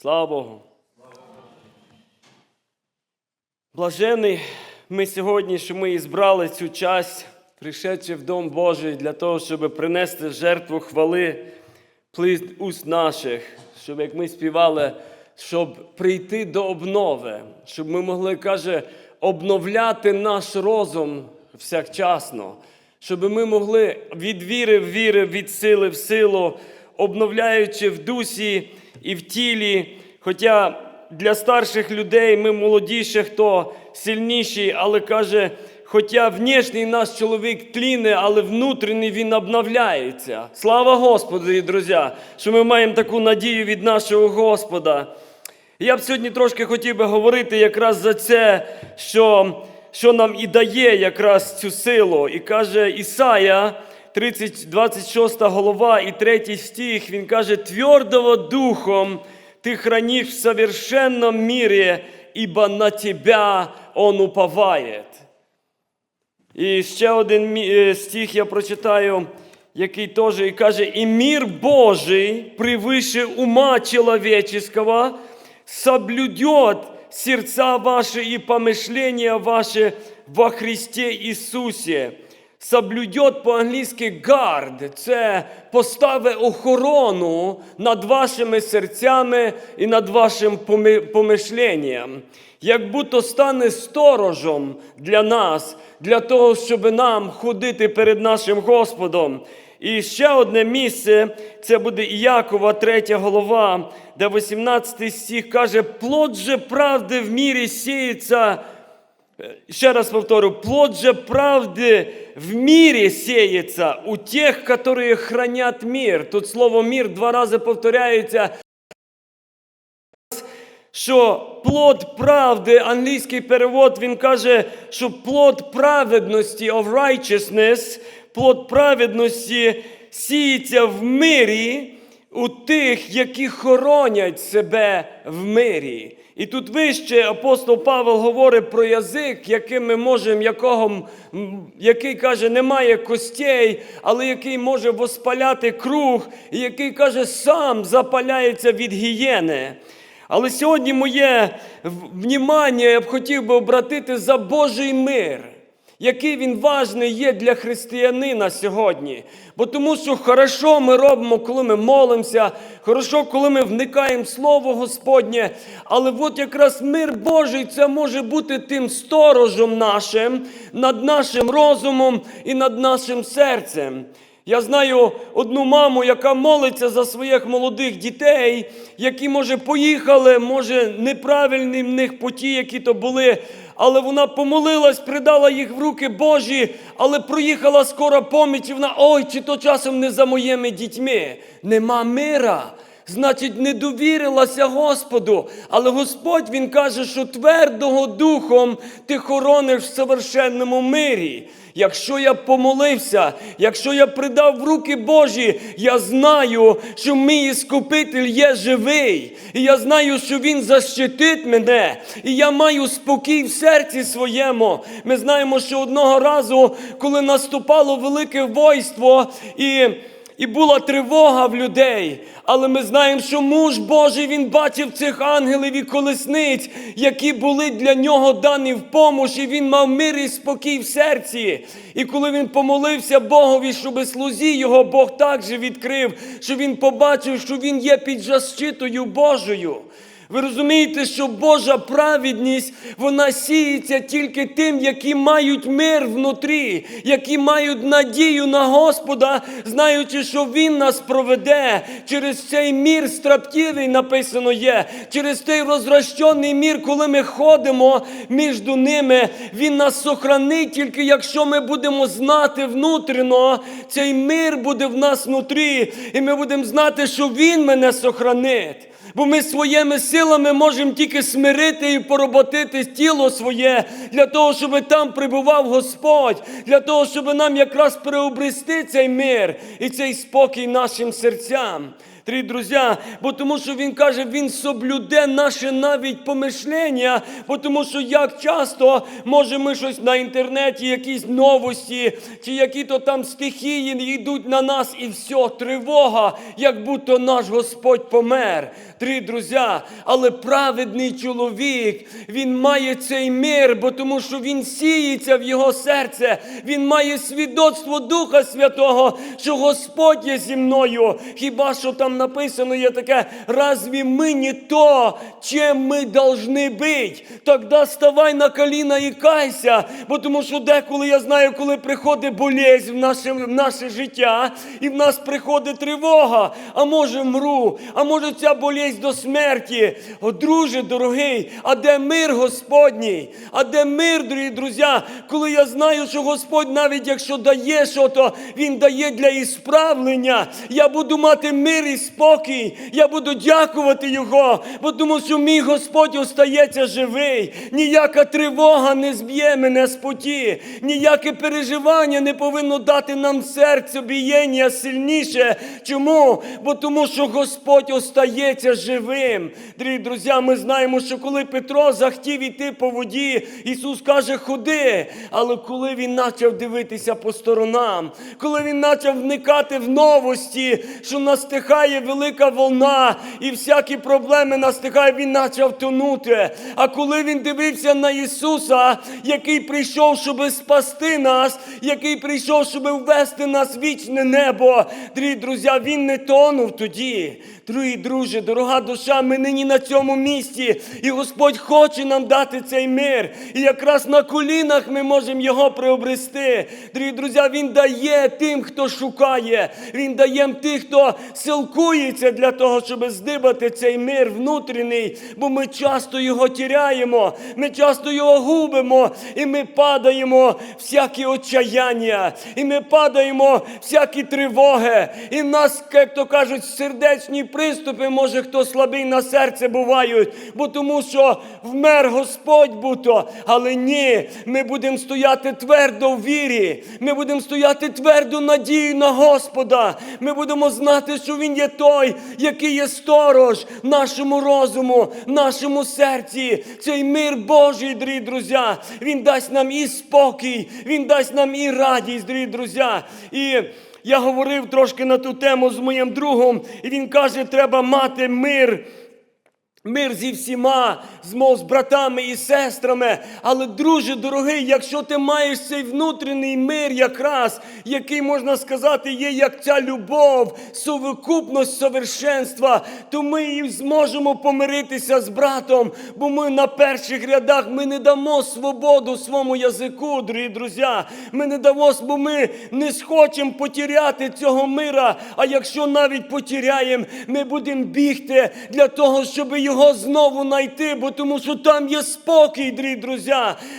Слава Богу. Блажений ми сьогодні, що ми і збрали цю часть, пришедши в Дом Божий для того, щоб принести жертву хвали плід уст наших, щоб як ми співали, щоб прийти до обнови, щоб ми могли, каже, обновляти наш розум всякчасно, щоб ми могли від віри в віри, від сили в силу, обновляючи в дусі і в тілі. Хоча для старших людей ми молодіші, хто сильніший, але каже, хоча внешній наш чоловік тліне, але внутрішній він обновляється. Слава Господу, дорогі друзі, що ми маємо таку надію від нашого Господа. Я б сьогодні трошки хотів би говорити якраз за це, що, що нам і дає якраз цю силу. І каже Ісая, 30, 26 голова і 3 стих, він каже, твердого духом ти хранишь в совершенном мире, ибо на тебя он уповает. І ще один мі- е, стих я прочитаю, який теж і каже: І мир Божий превыше ума человеческого соблюдет сердца ваши и помышления ваши во Христе Ісусі. Соблюдет по-англійськи guard, це поставить охорону над вашими серцями і над вашим помишленням. Як будто стане сторожем для нас, для того, щоб нам ходити перед нашим Господом. І ще одне місце, це буде Іякова, 3 голова, де 18 стих каже, плод же правди в мірі сіється. Ще раз повторю, плод же правды в мире сеется у тех, которые хранят мир. Тут слово мир два рази повторяється. Що плод правди, англійський перевод, він каже, що плод праведності of righteousness, плод праведності сіється в мирі у тих, які хоронять себе в мирі. І тут вище апостол Павел говорить про язик, яким ми можемо, якого, який каже, немає костей, але який може воспаляти круг, і який каже, сам запаляється від гієни. Але сьогодні моє внімання я б хотів би обратити за Божий мир, який він важний є для християнина сьогодні. Бо тому що хорошо ми робимо, коли ми молимося, хорошо, коли ми вникаємо в Слово Господнє. Але от якраз мир Божий це може бути тим сторожем нашим над нашим розумом і над нашим серцем. Я знаю одну маму, яка молиться за своїх молодих дітей, які, може, поїхали, може, неправильні в них поті, які то були, але вона помолилась, придала їх в руки Божі, але проїхала скоро поміч, і вона, ой, чи то часом не за моїми дітьми. Нема мира. Значить, не довірилася Господу. Але Господь Він каже, що твердого духом ти хорониш в совершенному мирі. Якщо я помолився, якщо я придав в руки Божі, я знаю, що мій іскупитель є живий. І я знаю, що Він защитить мене. І я маю спокій в серці своєму. Ми знаємо, що одного разу, коли наступало велике войство і. І була тривога в людей. Але ми знаємо, що муж Божий він бачив цих ангелів і колесниць, які були для нього дані в помощ, і він мав мир і спокій в серці. І коли він помолився Богові, щоби слузі його Бог також відкрив, що він побачив, що він є під защитою Божою. Ви розумієте, що Божа праведність вона сіється тільки тим, які мають мир внутрі, які мають надію на Господа, знаючи, що Він нас проведе. Через цей мір строптивий написано є, через цей розращений мір, коли ми ходимо між ними, Він нас сохранить, тільки якщо ми будемо знати внутрішньо, цей мир буде в нас внутрі, і ми будемо знати, що Він мене сохранить. Бо ми своїми силами можемо тільки смирити і пороботити тіло своє для того, щоб там прибував Господь, для того, щоб нам якраз приобрести цей мир і цей спокій нашим серцям. Дорогі друзі, бо тому що він каже, він соблюде наше навіть помишлення, бо тому що як часто може ми щось на інтернеті, якісь новості, чи які-то там стихії йдуть на нас, і все, тривога, як будто наш Господь помер. Дорогі друзі, але праведний чоловік, він має цей мир, бо тому що він сіється в його серце, він має свідоцтво Духа Святого, що Господь є зі мною. Хіба що там написано є таке, разві ми не то, чим ми должны бути? Тогда ставай на коліна і кайся, бо тому що деколи я знаю, коли приходить болезнь в наше, в наше життя, і в нас приходить тривога, а може мру, а може ця болезнь до смерті. О, друже дорогий, а де мир Господній? А де мир, дорогі друзі, коли я знаю, що Господь, навіть якщо дає що, то Він дає для ісправлення. Я буду мати мир і спокій. Я буду дякувати Його, бо тому що мій Господь остається живий. Ніяка тривога не зб'є мене з путі, ніяке переживання не повинно дати нам серце бієння сильніше. Чому? Бо тому, що Господь остається живим. Дорогі друзі, ми знаємо, що коли Петро захотів іти по воді, Ісус каже, ходи. Але коли він почав дивитися по сторонам, коли він почав вникати в новості, що настихає велика волна і всякі проблеми настихає, він почав тонути. А коли він дивився на Ісуса, який прийшов, щоб спасти нас, який прийшов, щоб ввести нас в вічне небо, дорогі друзі, він не тонув тоді. Дорогі друже, дорога душа, ми нині на цьому місці, і Господь хоче нам дати цей мир. І якраз на колінах ми можемо його приобрести. Дорогі друзі, Він дає тим, хто шукає. Він дає тим, хто силкується для того, щоб здибати цей мир внутрішній, бо ми часто його тіряємо, ми часто його губимо, і ми падаємо всякі отчаяння, і ми падаємо всякі тривоги. І в нас, як то кажуть, сердечні приступи, може, хто слабий на серце бувають, бо тому що вмер Господь буто. Але ні, ми будемо стояти твердо в вірі, ми будемо стояти твердо в надії на Господа. Ми будемо знати, що Він є той, який є сторож нашому розуму, нашому серці. Цей мир Божий, дорогі друзі, Він дасть нам і спокій, Він дасть нам і радість, дорогі друзі. І я говорив трошки на ту тему з моїм другом, і він каже, треба мати мир. Мир зі всіма, з мов з братами і сестрами. Але, друже дорогий, якщо ти маєш цей внутрішній мир, якраз, який можна сказати, є як ця любов, совокупність совершенства, то ми і зможемо помиритися з братом, бо ми на перших рядах ми не дамо свободу своєму язику, дорогі друзі. Ми не дамо, бо ми не схочемо потеряти цього мира. А якщо навіть потеряємо, ми будемо бігти для того, щоб його знову знайти, бо тому що там є спокій, дорогі друзі,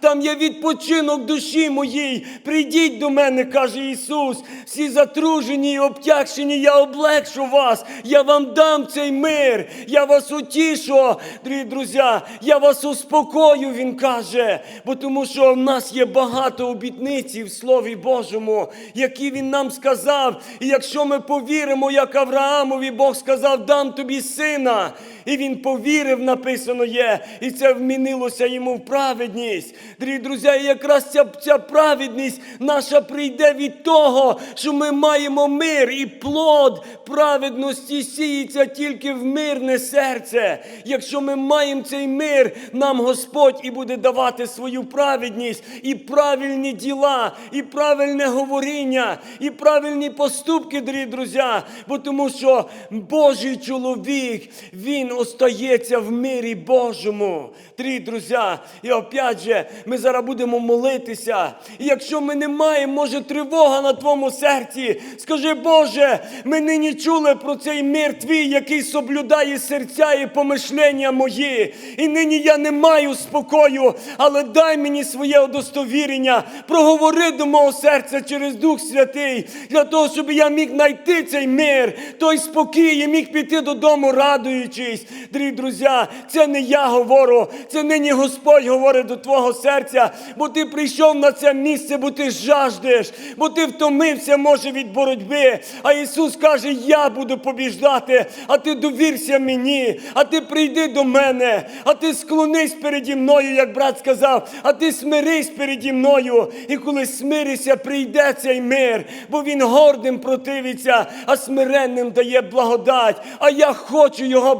там є відпочинок душі моїй. Прийдіть до мене, каже Ісус, всі затружені і обтягшені, я облегшу вас, я вам дам цей мир, я вас утішу, дорогі друзі, я вас успокою, Він каже, бо тому що в нас є багато обітниці в Слові Божому, які Він нам сказав. І якщо ми повіримо, як Авраамові, Бог сказав, дам тобі сина. І він повірив, написано є, і це вмінилося йому в праведність. Дорогі друзі, і якраз ця, ця праведність наша прийде від того, що ми маємо мир і плод праведності сіється тільки в мирне серце. Якщо ми маємо цей мир, нам Господь і буде давати свою праведність, і правильні діла, і правильне говоріння, і правильні поступки, дорогі друзі. Бо тому що Божий чоловік, він остається в мирі Божому. Дорогі друзі, і опять же, ми зараз будемо молитися. І якщо ми не маємо, може, тривога на твоєму серці, скажи, Боже, ми нині чули про цей мир твій, який соблюдає серця і помишлення мої. І нині я не маю спокою, але дай мені своє удостовірення, проговори до мого серця через Дух Святий, для того, щоб я міг знайти цей мир, той спокій і міг піти додому, радуючись. Дорогі друзі, це не я говорю, це нині Господь говорить до твого серця, бо ти прийшов на це місце, бо ти жаждеш, бо ти втомився, може, від боротьби. А Ісус каже: Я буду побіждати, а ти довірся мені, а ти прийди до мене, а ти склонись переді мною, як брат сказав, а ти смирись переді мною. І коли смиришся, прийде цей мир, бо він гордим противиться, а смиренним дає благодать. А я хочу його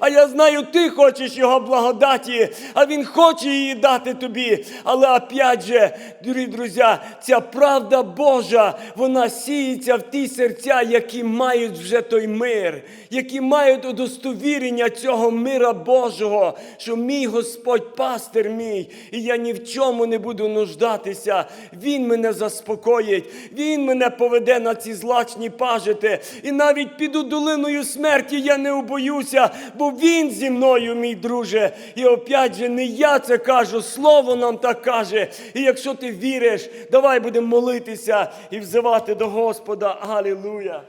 а я знаю, ти хочеш його благодаті, а він хоче її дати тобі. Але опять же, дорогі друзі, ця правда Божа, вона сіється в ті серця, які мають вже той мир, які мають удостовірення цього мира Божого, що мій Господь пастир мій, і я ні в чому не буду нуждатися. Він мене заспокоїть, Він мене поведе на ці злачні пажити. І навіть піду долиною смерті, я не убоюся, бо Він зі мною, мій друже. І опять же, не я це кажу, слово нам так каже. І якщо ти віриш, давай будемо молитися і взивати до Господа. Алілуя.